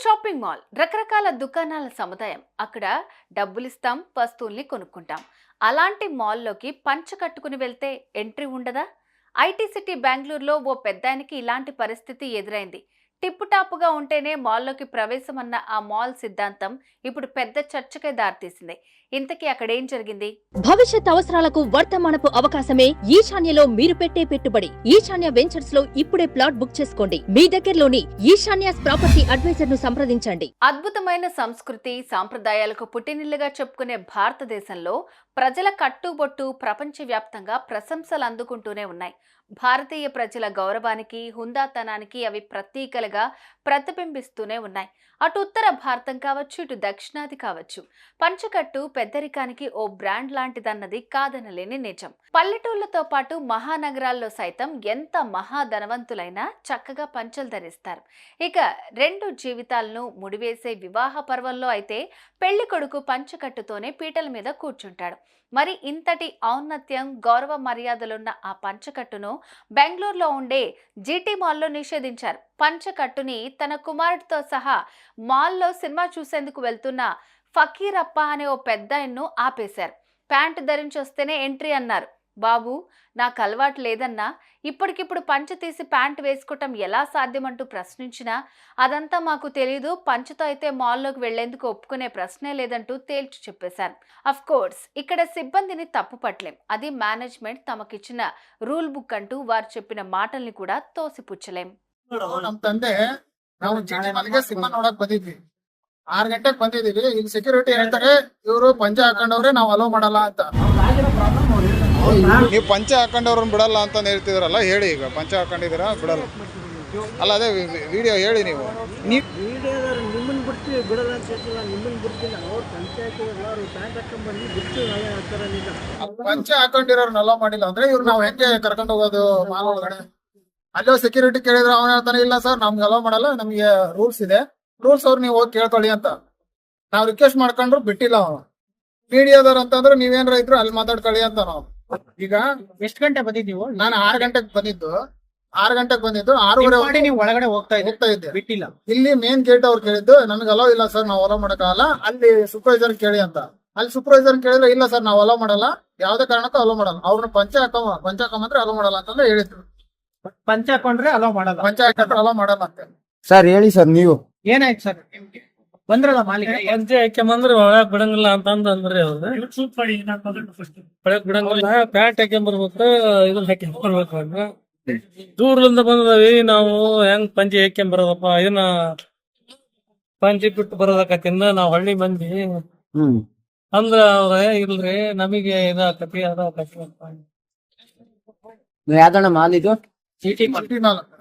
Shopping mall రకరకాల దుకాణాల సముదాయం. అక్కడ డబ్బులిస్తాం వస్తువుల్ని కొనుక్కుంటాం. అలాంటి మాల్లోకి పంచ కట్టుకుని వెళ్తే ఎంట్రీ ఉండదా? ఐటీ సిటీ బెంగళూరులో ఓ పెద్దానికి ఇలాంటి పరిస్థితి ఎదురైంది. టిప్పు టాపుగా ఉంటేనే మాల్లోకి ప్రవేశం అన్న ఆ మాల్ సిద్ధాంతం ఇప్పుడు పెద్ద చర్చకే దారితీసింది. ఇంతకీ అక్కడేం జరిగింది? భవిష్యత్ అవసరాలకు వర్తమానపు అవకాశమే ఈశాన్యలో మీరు పెట్టే పెట్టుబడి. ఈశాన్య వెంచర్స్లో ఇప్పుడే ప్లాట్ బుక్ చేసుకోండి. మీ దగ్గరలోని ఈశాన్య ప్రాపర్టీ అడ్వైజర్ను సంప్రదించండి. అద్భుతమైన సంస్కృతి సాంప్రదాయాలకు పుట్టినిల్లుగా చెప్పుకునే భారతదేశంలో ప్రజల కట్టుబొట్టు ప్రపంచవ్యాప్తంగా ప్రశంసలు అందుకుంటూనే ఉన్నాయి. భారతీయ ప్రజల గౌరవానికి హుందాతనానికి అవి ప్రతీకలుగా ప్రతిబింబిస్తూనే ఉన్నాయి. అటు ఉత్తర భారతం కావచ్చు ఇటు దక్షిణాది కావచ్చు. పంచకట్టు పెద్దరికానికి ఓ బ్రాండ్ లాంటిదన్నది కాదనలేని నిజం. పల్లెటూళ్ళతో పాటు మహానగరాల్లో సైతం ఎంత మహాధనవంతులైనా చక్కగా పంచలు ధరిస్తారు. ఇక రెండు జీవితాలను ముడివేసే వివాహ పర్వంలో అయితే పెళ్ళి కొడుకు పంచకట్టుతోనే పీటల మీద కూర్చుంటాడు. మరి ఇంతటి ఔన్నత్యం గౌరవ మర్యాదలున్న ఆ పంచకట్టును బెంగళూరులో ఉండే జీటీ మాల్లో నిషేధించారు. పంచకట్టుని తన కుమారుడితో సహా మాల్లో సినిమా చూసేందుకు వెళ్తున్న ఫకీరప్ప అనే ఓ పెద్దాయన్ను ఆపేశారు. ప్యాంటు ధరించి వస్తేనే ఎంట్రీ అన్నారు. బాబు నాకు అలవాటు లేదన్నా ఇప్పటికిప్పుడు పంచ తీసి ప్యాంట్ వేసుకోవటం ఎలా సాధ్యమంటూ ప్రశ్నించినా అదంతా మాకు తెలీదు పంచతో అయితే మాల్లోకి వెళ్లేందుకు ఒప్పుకునే ప్రశ్నే లేదంటూ తేల్చి చెప్పేశారు అఫ్ కోర్స్ ఇక్కడ సిబ్బందిని తప్పు పట్టలేం అది మేనేజ్మెంట్ తమకిచ్చిన రూల్ బుక్ అంటూ వారు చెప్పిన మాటల్ని కూడా తోసిపుచ్చలేం ನಮ್ ತಂದೆ ನಾವು ಜಿಟಿ ಮನೆಗೆ ಸಿನಿಮಾ ನೋಡಕ್ ಬಂದಿದ್ವಿ ಆರ್ ಗಂಟೆಗೆ ಬಂದಿದೀವಿ ಈಗ ಸೆಕ್ಯೂರಿಟಿ ಹೇಳ್ತಾರೆ ಇವರು ಪಂಚ ಹಾಕೊಂಡವ್ರೆ ನಾವ್ ಅಲೋ ಮಾಡಲ್ಲ ಅಂತ ನೀವು ಪಂಚ ಹಾಕೊಂಡವ್ರನ್ನ ಬಿಡಲ್ಲ ಅಂತ ಹೇಳ್ತಿದ್ರಲ್ಲ ಹೇಳಿ ಈಗ. ಪಂಚ ಹಾಕೊಂಡಿದ್ದೀರಾ ಬಿಡಲ್ಲ. ಅಲ್ಲ ಅದೇ ವಿಡಿಯೋ ಹೇಳಿ ನೀವು. ನೀವು ವಿಡಿಯೋದವ್ರು ನಿಮ್ಮನ್ನ ಬಿಡ್ತೀವಿ ಬಿಡಲ್ಲ ಅಂತ ಹೇಳ್ತಿಲ್ಲ ನಿಮ್ಮನ್ನ ಬಿಡ್ತಿಲ್ಲ. ಅವ್ರು ಪಂಚಾಯತ್ ಎಲ್ಲರೂ ಪ್ಯಾಂಟ್ ಹಾಕೊಂಡ್ ಬಂದು ಬಿಡ್ತೀವಿ ನಾವೇ ಹಾಕ್ತಾರ ನಿಜ. ಪಂಚ ಹಾಕೊಂಡಿರೋರ್ನ ಅಲೋ ಮಾಡಿಲ್ಲ ಅಂದ್ರೆ ಇವ್ರು ನಾವು ಹೆಂಗೆ ಕರ್ಕೊಂಡು ಹೋಗೋದು ಮಾಲ್ ಒಳಗಡೆ? ಅಲ್ಲೋ ಸೆಕ್ಯೂರಿಟಿ ಕೇಳಿದ್ರೆ ಅವನ ಹೇಳ್ತಾನೆ ಇಲ್ಲ ಸರ್ ನಮ್ಗೆ ಅಲೋ ಮಾಡಲ್ಲ ನಮ್ಗೆ ರೂಲ್ಸ್ ಇದೆ. ರೂಲ್ಸ್ ಅವ್ರು ನೀವು ಹೋಗಿ ಕೇಳ್ಕೊಳ್ಳಿ ಅಂತ. ನಾವು ರಿಕ್ವೆಸ್ಟ್ ಮಾಡ್ಕೊಂಡ್ರು ಬಿಟ್ಟಿಲ್ಲ ಅವನು. ಮೀಡಿಯಾದವ್ರು ಅಂತಂದ್ರೆ ನೀವೇನಾರ ಇದ್ರು ಅಲ್ಲಿ ಮಾತಾಡ್ಕೊಳ್ಳಿ ಅಂತ ನಾವು. ಈಗ ಎಷ್ಟು ಗಂಟೆ ಬಂದಿದ್ದೀವಿ ನಾನು ಆರು ಗಂಟೆಗೆ ಬಂದಿದ್ದು. ಆರು ಗಂಟೆಗೆ ಬಂದಿದ್ದು. ಆರೂವರೆ ಮಾಡಿ ನೀವು ಒಳಗಡೆ ಹೋಗ್ತಾ ಹೋಗ್ತಾ ಇದ್ದೆ. ಬಿಟ್ಟಿಲ್ಲ. ಇಲ್ಲಿ ಮೇನ್ ಗೇಟ್ ಅವ್ರು ಕೇಳಿದ್ದು ನನಗೆ ಅಲೋ ಇಲ್ಲ ಸರ್ ನಾವು ಅಲೋ ಮಾಡಕ್ಕಾಗಲ್ಲ. ಅಲ್ಲಿ ಸೂಪರ್ವೈಸರ್ ಕೇಳಿ ಅಂತ. ಅಲ್ಲಿ ಸೂಪರ್ವೈಸರ್ ಕೇಳಿದ್ರೆ ಇಲ್ಲ ಸರ್ ನಾವು ಅಲೋ ಮಾಡಲ್ಲ. ಯಾವ್ದೇ ಕಾರಣಕ್ಕೂ ಅಲೋ ಮಾಡಲ್ಲ. ಅವ್ರನ್ನ ಪಂಚ ಹಾಕೋ ಪಂಚ ಹಾಕೊಂಬಂದ್ರೆ ಅಲೋ ಮಾಡಲ್ಲ ಅಂತಂದ್ರೆ ಹೇಳಿದ್ರು. ಪಂಚ ಹಾಕೊಂಡ್ರೆ ಅಲೋ ಮಾಡಲ್ಲ. ಪಂಚ ಹಾಕೊಂಡ್ರೆ ಅಲೋ ಮಾಡಲ್ಲ ಅಂತ. ಸರ್ ಹೇಳಿ ಸರ್ ನೀವು. ಏನಾಯ್ತು ಸರ್ ಬಂದ್ರಲ್ಲ ಮಾಲೀಕ? ಹೆಜ್ಜೆ ಹಾಕ್ಯಂಬಂದ್ರೆ ಒಳಗ್ ಬಿಡಂಗಿಲ್ಲ ಅಂತ ಅಂದ್ ಅಂದ್ರಿ ಅವ್ರು. ಒಳಗ್ ಬಿಡಂಗಿಲ್ಲ ಪ್ಯಾಂಟ್ ಹಾಕ್ಯಂಬರ್ಬೇಕು ಇದನ್ನ ಹಾಕ್ಯಂಬರ್ಬೇಕು ಅಂದ್ರ ದೂರದಿಂದ ಬಂದದವಿ ನಾವು ಹೆಂಗ್ ಪಂಚೆ ಹಾಕ್ಯಂಬರೋದಪ್ಪ ಇದನ್ನ ಪಂಚಿ ಬಿಟ್ಟು ಬರೋದಕ್ಕತ್ತಿಂದ ನಾವ್ ಹಳ್ಳಿ ಮಂದಿ. ಹ್ಮ್. ಅಂದ್ರ ಅವ್ರ ಇಲ್ರಿ ನಮಗೆ ಇದಾಕತಿ ಅದಾಕತಿ ಅಂತ. ಯಾವ್ದಣ್ಣ ಮಾಲ್ ಇದು? ಚೀಟಿ ನಾಲ್ಕು అటు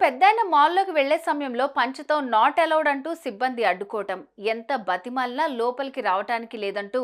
పెద్దయిన మాల్లోకి వెళ్ళే సమయంలో పంచతో నాట్ అలౌడ్ అంటూ సిబ్బంది అడ్డుకోవటం. ఎంత బతిమాలినా లోపలికి రావటానికి లేదంటూ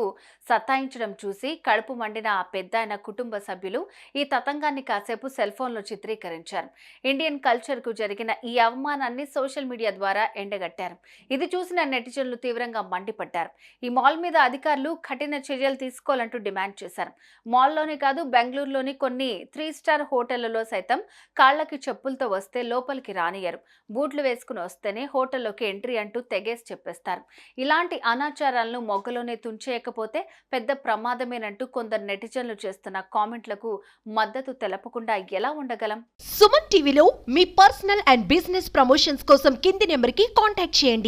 సతాయించడం చూసి కడుపు మండిన ఆ పెద్దాయన కుటుంబ సభ్యులు ఈ తతంగాన్ని కాసేపు సెల్ ఫోన్లో చిత్రీకరించారు. ఇండియన్ కల్చర్కు జరిగిన ఈ అవమానాన్ని సోషల్ మీడియా ద్వారా ఎండగట్టారు. ఇది చూసిన నెటిజన్లు తీవ్రంగా మండిపడ్డారు. ఈ మాల్ మీద అధికారులు కఠిన చర్యలు తీసుకోవాలంటూ డిమాండ్ చేశారు. మాల్లోనే కాదు బెంగళూరులోని కొన్ని త్రీ స్టార్ హోటళ్ళలో సైతం కాళ్ళకి చెప్పులతో వస్తే లోపల లోపలికి రానియరు బూట్లు వేసుకుని వస్తేనే హోటల్లోకి ఎంట్రీ అంటూ తెగేసి చెప్పేస్తారు. ఇలాంటి అనాచారాలను మొగ్గలోనే తుంచేయకపోతే పెద్ద ప్రమాదమేనంటూ కొందరు నెటిజన్లు చేస్తున్న కామెంట్లకు మద్దతు తెలపకుండా ఎలా ఉండగలం? సుమన్ టీవీలో మీ పర్సనల్ అండ్ బిజినెస్ ప్రమోషన్స్ కోసం కింది నెంబర్కి కాంటాక్ట్ చేయండి.